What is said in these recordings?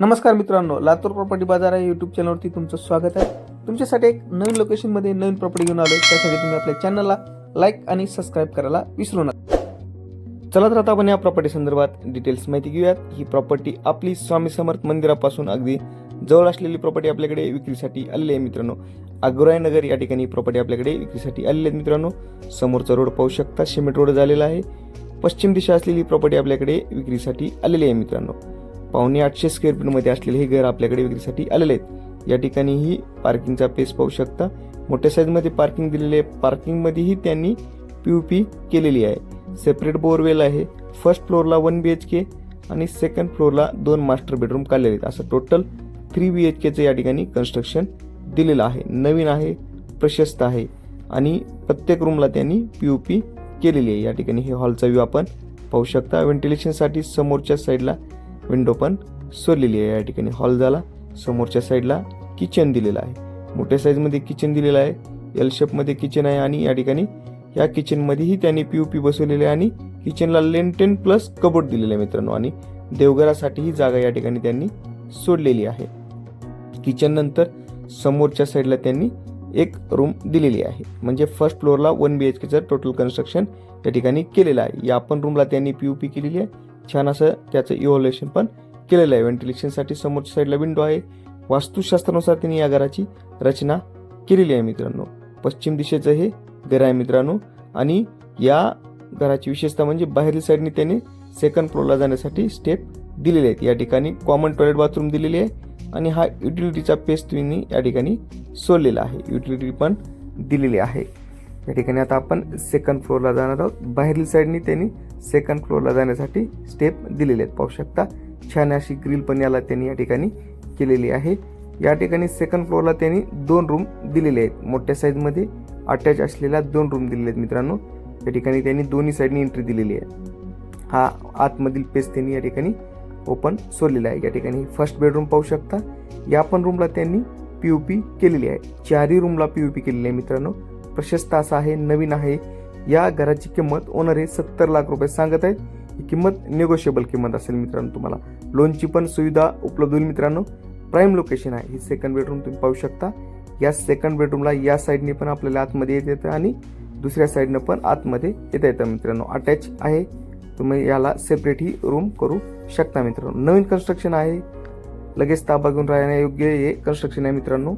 नमस्कार मित्रांनो लातूर प्रॉपर्टी बाजार या यूट्यूब चॅनलवरती तुमचं स्वागत आहे. तुमच्यासाठी एक नवीन लोकेशनमध्ये नवीन प्रॉपर्टी घेऊन आलो त्यासाठी तुम्ही आपल्या चॅनलला लाईक आणि सबस्क्राईब करायला विसरू नका. चला तर आता आपण या प्रॉपर्टी संदर्भात डिटेल्स माहिती घेऊयात. ही प्रॉपर्टी आपली स्वामी समर्थ मंदिरापासून अगदी जवळ असलेली प्रॉपर्टी आपल्याकडे विक्रीसाठी आलेली आहे मित्रांनो. आग्राय नगर या ठिकाणी प्रॉपर्टी आपल्याकडे विक्रीसाठी आलेली आहे मित्रांनो. समोरचा रोड पाहू शकता सिमेंट रोड झालेला आहे. पश्चिम दिशा असलेली प्रॉपर्टी आपल्याकडे विक्रीसाठी आलेली आहे मित्रांनो. पावणे आठशे स्क्वेअर फीटमध्ये असलेले हे घर आपल्याकडे विक्रीसाठी आलेले आहेत. या ठिकाणीही पार्किंगचा पेस पाहू शकता. मोठ्या साईजमध्ये पार्किंग दिलेले आहे. पार्किंगमध्येही त्यांनी पी यू पी केलेली आहे. सेपरेट बोरवेल आहे. फर्स्ट फ्लोअरला वन बी एच के आणि सेकंड फ्लोअरला दोन मास्टर बेडरूम काढलेले आहेत. असं टोटल थ्री बी एच केचं या ठिकाणी कन्स्ट्रक्शन दिलेलं आहे. नवीन आहे प्रशस्त आहे आणि प्रत्येक रूमला त्यांनी पी यू पी केलेली आहे. या ठिकाणी हे हॉलचा व्ह्यू आपण पाहू शकता. व्हेंटिलेशनसाठी समोरच्या साईडला विंडो पण सोडलेली आहे या ठिकाणी. हॉल झाला समोरच्या साईडला किचन दिलेलं आहे. मोठ्या साईजमध्ये किचन दिलेलं आहे. एल शेपमध्ये किचन आहे आणि या ठिकाणी या किचनमध्येही त्यांनी पी यू पी बसवलेले आहे आणि किचनला लेंटेन प्लस कबोर्ड दिलेलं आहे मित्रांनो. आणि देवघरासाठी ही जागा या ठिकाणी त्यांनी सोडलेली आहे. किचन नंतर समोरच्या साईडला त्यांनी एक रूम दिलेली आहे. म्हणजे फर्स्ट फ्लोअरला वन बी एच केचं टोटल कन्स्ट्रक्शन या ठिकाणी केलेलं आहे. या पण रूमला त्यांनी पी यू पी केलेली आहे. छान असं त्याचं इव्हॉल्युएशन पण केलेलं आहे. व्हेंटिलेशनसाठी समोरच्या साईडला विंडो आहे. वास्तुशास्त्रानुसार त्यांनी या घराची रचना केलेली आहे मित्रांनो. पश्चिम दिशेचं हे घर आहे मित्रांनो. आणि या घराची विशेषता म्हणजे बाहेरील साईडने त्यांनी सेकंड फ्लोरला जाण्यासाठी स्टेप दिलेले आहेत. या ठिकाणी कॉमन टॉयलेट बाथरूम दिलेली आहे. आणि हा युटिलिटीचा पेस तुम्ही या ठिकाणी सोडलेला आहे. युटिलिटी पण दिलेली आहे. या ठिकाणी आता आपण सेकंड फ्लोअरला जाणार आहोत. बाहेरील साईडनी त्यांनी सेकंड फ्लोअरला जाण्यासाठी स्टेप दिलेले आहेत. पाहू शकता छान अशी ग्रिल पण याला त्यांनी या ठिकाणी केलेली आहे. या ठिकाणी सेकंड फ्लोअरला त्यांनी दोन रूम दिलेले आहेत. मोठ्या साईजमध्ये अटॅच असलेल्या दोन रूम दिलेले आहेत मित्रांनो. या ठिकाणी त्यांनी दोन्ही साईडनी एंट्री दिलेली आहे. हा आतमधील पेज त्यांनी या ठिकाणी ओपन सोडलेला आहे. या ठिकाणी फर्स्ट बेडरूम पाहू शकता. या पण रूमला त्यांनी पी यू पी केलेली आहे. चारही रूमला पी यू पी केलेली आहे मित्रांनो. प्रशस्त असा आहे नवीन आहे. या घराची किंमत ओनर हे सत्तर लाख रुपये सांगत आहेत. ही किंमत निगोशिएबल किंमत असेल मित्रांनो तुम्हाला. लोनची पण सुविधा उपलब्ध होईल मित्रांनो. प्राईम लोकेशन आहे. ही सेकंड बेडरूम तुम्ही पाहू शकता. या सेकंड बेडरूमला या साईडने पण आपल्याला आतमध्ये येत येतं आणि दुसऱ्या साईडनं पण आतमध्ये येता येतं मित्रांनो. अटॅच आहे. तुम्ही याला सेपरेट ही रूम करू शकता मित्रांनो. नवीन कन्स्ट्रक्शन आहे. लगेच ताबा घेऊन राहण्यायोग्य हे कन्स्ट्रक्शन आहे मित्रांनो.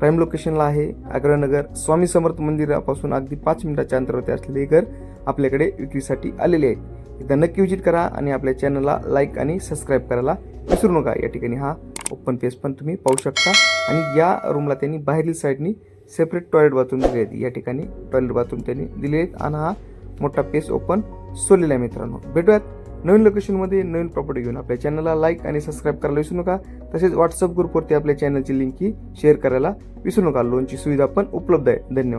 प्राईम लोकेशनला आहे. आग्रानगर स्वामी समर्थ मंदिरापासून अगदी पाच मिनिटाच्या अंतरावरती असलेले घर आपल्याकडे विक्रीसाठी आलेले आहे. एकदा नक्की विजिट करा आणि आपल्या चॅनलला लाईक आणि सबस्क्राईब करायला विसरू नका. या ठिकाणी हा ओपन पेस पण तुम्ही पाहू शकता. आणि या रूमला त्यांनी बाहेरील साईडनी सेपरेट टॉयलेट बाथरूम दिले आहेत. या ठिकाणी टॉयलेट बाथरूम त्यांनी दिले आहेत. आणि हा मोठा पेस ओपन सोडलेला आहे मित्रांनो. भेटूयात. नवीन लोकेशनमध्ये नवीन प्रॉपर्टी घेऊन आपल्या चॅनलला लाईक आणि सबस्क्राईब करायला विसरू नका. तसेच व्हॉट्सअप ग्रुपवरती आपल्या चॅनलची लिंक ही शेअर करायला विसरू नका. लोनची सुविधा पण उपलब्ध आहे. धन्यवाद.